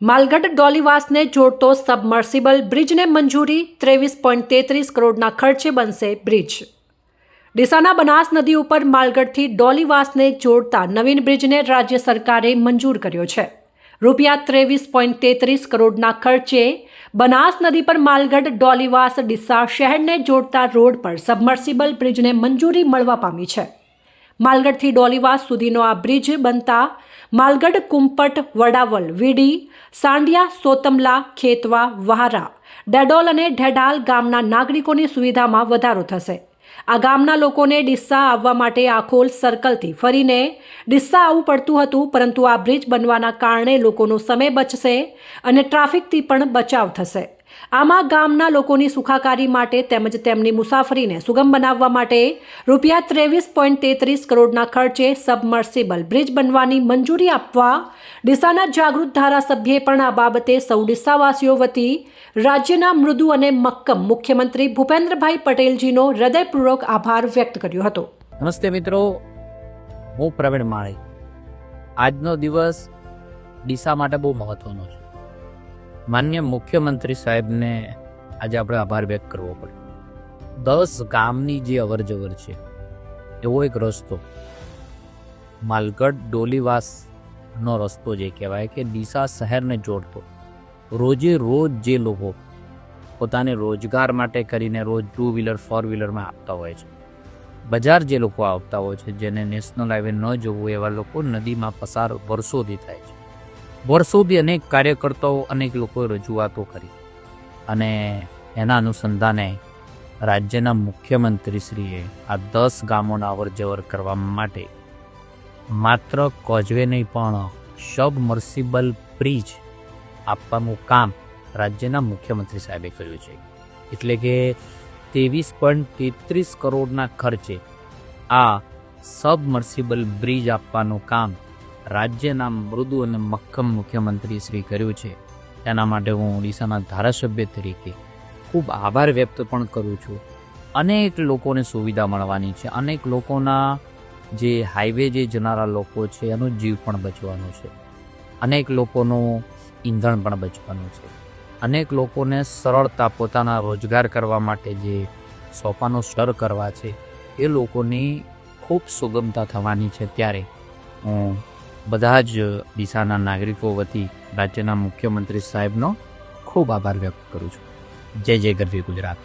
માલગઢ ડોલીવાસને જોડતો સબમર્સિબલ બ્રિજને મંજૂરી ત્રેવીસ પોઈન્ટ તેત્રીસ કરોડના ખર્ચે બનશે બ્રિજ. ડીસાના બનાસ નદી ઉપર માલગઢથી ડોલીવાસને જોડતા નવીન બ્રિજને રાજ્ય સરકારે મંજૂર કર્યો છે. રૂપિયા ત્રેવીસ પોઈન્ટ તેત્રીસ કરોડના ખર્ચે બનાસ નદી પર માલગઢ ડોલીવાસ ડીસા શહેરને જોડતા રોડ પર સબમર્સિબલ બ્રિજને મંજૂરી મળવા પામી છે. માલગઢથી ડોલીવાસ સુધીનો આ બ્રિજ બનતા માલગઢ, કુંપટ, વડાવલ, વીડી, સાંડિયા, સોતમલા, ખેતવા, વહારા, ડેડોલ અને ઢેડાલ ગામના નાગરિકોની સુવિધામાં વધારો થશે. આ ગામના લોકોને ડિસ્સા આવવા માટે આખોલ સર્કલથી ફરીને ડિસ્સા આવવું પડતું હતું, પરંતુ આ બ્રિજ બનવાના કારણે લોકોનો સમય બચશે અને ટ્રાફિકથી પણ બચાવ થશે. આમાં ગામના લોકોની સુખાકારી માટે તેમજ તેમની મુસાફરીને સુગમ બનાવવા માટે રૂપિયા ત્રેવીસ પોઈન્ટ તેત્રીસ કરોડના ખર્ચે સબમર્સિબલ બ્રિજ બનવાની મંજૂરી આપવા ડીસાના જાગૃત ધારાસભ્યે પણ આ બાબતે સૌ ડીસાવાસીઓ વતી રાજ્યના મૃદુ અને મક્કમ મુખ્યમંત્રી ભૂપેન્દ્રભાઈ પટેલજીનો હૃદયપૂર્વક આભાર વ્યક્ત કર્યો હતો. નમસ્તે મિત્રો, હું પ્રવીણ માળી. આજનો દિવસ ડીસા માટે બહુ મહત્વનો છે. માન્ય મુખ્યમંત્રી સાહેબને આજે આપણે આભાર વ્યક્ત કરવો પડે. દસ ગામની જે અવર જવર છે, એવો એક રસ્તો. માલગઢ ડોલીવાસનો રસ્તો જે કહેવાય કે ડીસા શહેરને જોડતો. રોજે રોજ જે લોકો પોતાને રોજગાર માટે કરીને રોજ ટુ વ્હીલર, ફોર વ્હીલરમાં આપતા હોય છે. બજાર જે લોકો આવતા હોય છે, જેને નેશનલ હાઈવે ન જવું એવા લોકો નદીમાં પસાર વર્ષોથી થાય છે. વર્ષોથી અનેક કાર્યકર્તાઓ, અનેક લોકોએ રજૂઆતો કરી. અને એના અનુસંધાને રાજ્યના મુખ્યમંત્રીશ્રીએ આ દસ ગામોના અવર જવર કરવા માટે માત્ર કોઝવે નહીં, પણ સબમર્સિબલ બ્રિજ આપવાનું કામ રાજ્યના મુખ્યમંત્રી સાહેબે કર્યું છે. એટલે કે ત્રેવીસ પોઈન્ટ તેત્રીસ કરોડના ખર્ચે આ સબમર્સિબલ બ્રિજ આપવાનું કામ રાજ્યના મૃદુ અને મક્કમ મુખ્યમંત્રી શ્રી કર્યું છે. તેના માટે હું ઓડિશાના ધારાસભ્ય તરીકે ખૂબ આભાર વ્યક્ત પણ કરું છું. અનેક લોકોને સુવિધા મળવાની છે. અનેક લોકોના જે હાઈવે જે જનારા લોકો છે, એનો જીવ પણ બચવાનો છે. અનેક લોકોનું ઈંધણ પણ બચવાનું છે. અનેક લોકોને સરળતા પોતાના રોજગાર કરવા માટે જે સોપાનો સ્તર કરવા છે, એ લોકોની ખૂબ સુગમતા થવાની છે. ત્યારે હું બધા જ દિશાના નાગરિકો વતી રાજ્યના મુખ્યમંત્રી સાહેબનો ખૂબ આભાર વ્યક્ત કરું છું. જય જય ગરવી ગુજરાત.